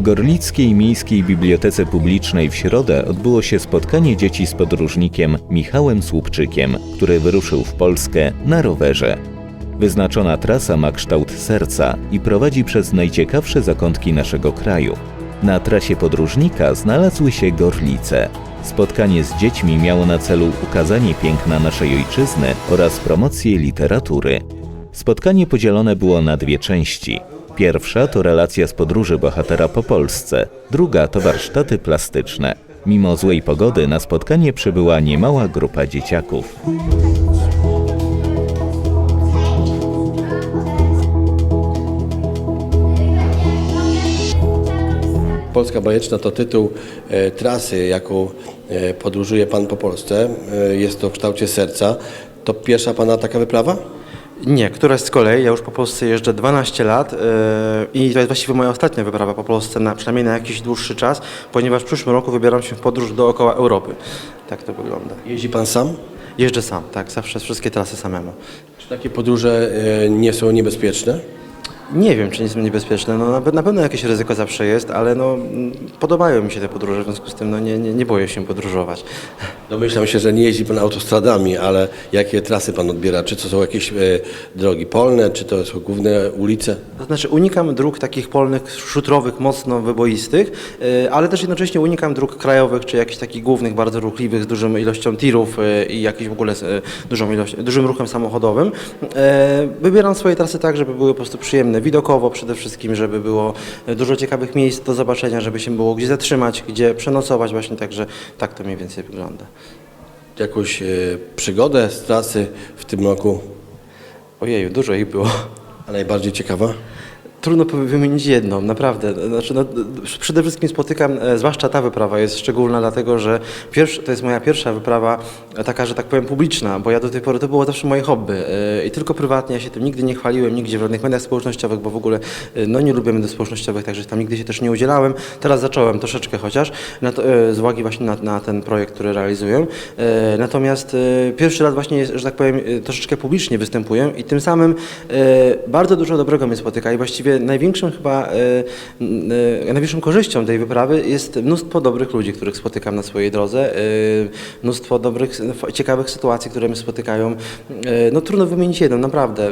W Gorlickiej Miejskiej Bibliotece Publicznej w środę odbyło się spotkanie dzieci z podróżnikiem Michałem Słupczykiem, który wyruszył w Polskę na rowerze. Wyznaczona trasa ma kształt serca i prowadzi przez najciekawsze zakątki naszego kraju. Na trasie podróżnika znalazły się Gorlice. Spotkanie z dziećmi miało na celu ukazanie piękna naszej ojczyzny oraz promocję literatury. Spotkanie podzielone było na dwie części. Pierwsza to relacja z podróży bohatera po Polsce, druga to warsztaty plastyczne. Mimo złej pogody na spotkanie przybyła niemała grupa dzieciaków. Polska Bajeczna to tytuł e, trasy, jaką e, podróżuje Pan po Polsce. E, jest to w kształcie serca. To pierwsza Pana taka wyprawa? Nie, któraś z kolei. Ja już po Polsce jeżdżę 12 lat yy, i to jest właściwie moja ostatnia wyprawa po Polsce, na, przynajmniej na jakiś dłuższy czas, ponieważ w przyszłym roku wybieram się w podróż dookoła Europy. Tak to wygląda. Jeździ Pan sam? Jeżdżę sam, tak, zawsze wszystkie trasy samemu. Czy takie podróże e, nie są niebezpieczne? Nie wiem, czy nie są niebezpieczne. No, na, pe- na pewno jakieś ryzyko zawsze jest, ale no, mm, podobają mi się te podróże, w związku z tym no, nie, nie, nie boję się podróżować. Domyślam się, że nie jeździ Pan autostradami, ale jakie trasy Pan odbiera? Czy to są jakieś e, drogi polne, czy to są główne ulice? To znaczy unikam dróg takich polnych, szutrowych, mocno wyboistych, yy, ale też jednocześnie unikam dróg krajowych, czy jakichś takich głównych, bardzo ruchliwych, z dużą ilością tirów yy, i jakiś w ogóle z yy, dużą ilość, dużym ruchem samochodowym. Wybieram swoje trasy tak, żeby były po prostu przyjemne widokowo przede wszystkim, żeby było yy, dużo ciekawych miejsc do zobaczenia, żeby się było gdzie zatrzymać, gdzie przenocować właśnie, także tak to mniej więcej wygląda. Jakąś e, przygodę z trasy w tym roku? Ojeju, dużo ich było. A najbardziej ciekawa? Trudno wymienić jedną, naprawdę. Znaczy, no, przede wszystkim spotykam, e, zwłaszcza ta wyprawa jest szczególna, dlatego że pierwszy, to jest moja pierwsza wyprawa e, taka, że tak powiem publiczna, bo ja do tej pory to było zawsze moje hobby e, i tylko prywatnie, ja się tym nigdy nie chwaliłem, nigdzie w żadnych mediach społecznościowych, bo w ogóle no, nie lubię mediów społecznościowych, także tam nigdy się też nie udzielałem. Teraz zacząłem troszeczkę chociaż, na to, z uwagi właśnie na, na ten projekt, który realizuję. Natomiast pierwszy raz właśnie, że tak powiem, troszeczkę publicznie występuję i tym samym bardzo dużo dobrego mnie spotyka i właściwie największym chyba, e, e, największą korzyścią tej wyprawy jest mnóstwo dobrych ludzi, których spotykam na swojej drodze, e, mnóstwo dobrych, ciekawych sytuacji, które mnie spotykają. No trudno wymienić jedną, naprawdę.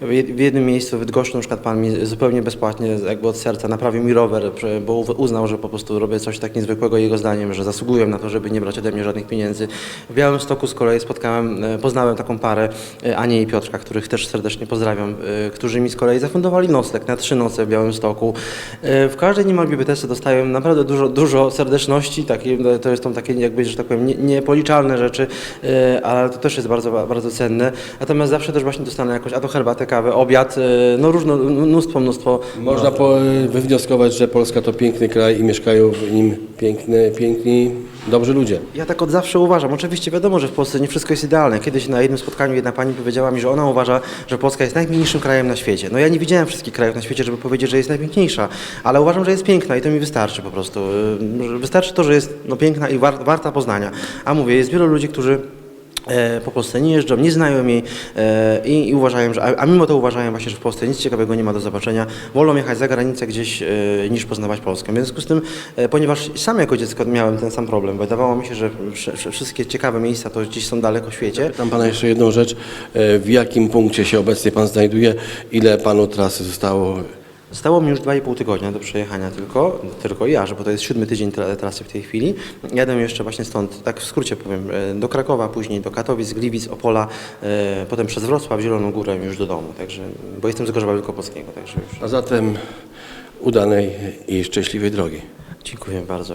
W jed- w jednym miejscu w Bydgoszczy na przykład pan mi zupełnie bezpłatnie, jakby od serca naprawił mi rower, bo uznał, że po prostu robię coś tak niezwykłego jego zdaniem, że zasługuję na to, żeby nie brać ode mnie żadnych pieniędzy. W Białymstoku z kolei spotkałem, poznałem taką parę, Anię i Piotrka, których też serdecznie pozdrawiam, którzy mi z kolei zafundowali nocleg na trzy noce w Białymstoku. E, W każdej niemal bibliotece dostałem naprawdę dużo, dużo serdeczności, takie, no, to są takie jakby, że tak powiem, nie- niepoliczalne rzeczy, e, ale to też jest bardzo, bardzo cenne. Natomiast zawsze też właśnie dostanę jakąś, a to herbatę, kawę, obiad, e, no różno, mnóstwo, mnóstwo. Można po, wywnioskować, że Polska to piękny kraj i mieszkają w nim piękne, piękni, dobrzy ludzie. Ja tak od zawsze uważam. Oczywiście wiadomo, że w Polsce nie wszystko jest idealne. Kiedyś na jednym spotkaniu jedna pani powiedziała mi, że ona uważa, że Polska jest najpiękniejszym krajem na świecie. No ja nie widziałem wszystkich krajów na świecie, żeby powiedzieć, że jest najpiękniejsza, ale uważam, że jest piękna i to mi wystarczy po prostu. Yy, Wystarczy to, że jest no, piękna i war, warta poznania. A mówię, jest wielu ludzi, którzy po Polsce nie jeżdżą, nie znają jej e, i, i uważają, że, a, a mimo to uważają właśnie, że w Polsce nic ciekawego nie ma do zobaczenia. Wolą jechać za granicę gdzieś e, niż poznawać Polskę. W związku z tym, e, ponieważ sam jako dziecko miałem ten sam problem, wydawało mi się, że wsz- wsz- wszystkie ciekawe miejsca to gdzieś są daleko w świecie. Tam Pana jeszcze jedną rzecz. E, W jakim punkcie się obecnie Pan znajduje? Ile Panu trasy zostało? Zostało mi już 2,5 tygodnia do przejechania tylko, tylko ja, że bo to jest siódmy tydzień tra- trasy w tej chwili. Jadę jeszcze właśnie stąd, tak w skrócie powiem, e, do Krakowa, później do Katowic, Gliwic, Opola, e, potem przez Wrocław, Zieloną Górę już do domu, także, bo jestem z Gorzowa Wielkopolskiego, także już. A zatem udanej i szczęśliwej drogi. Dziękuję bardzo.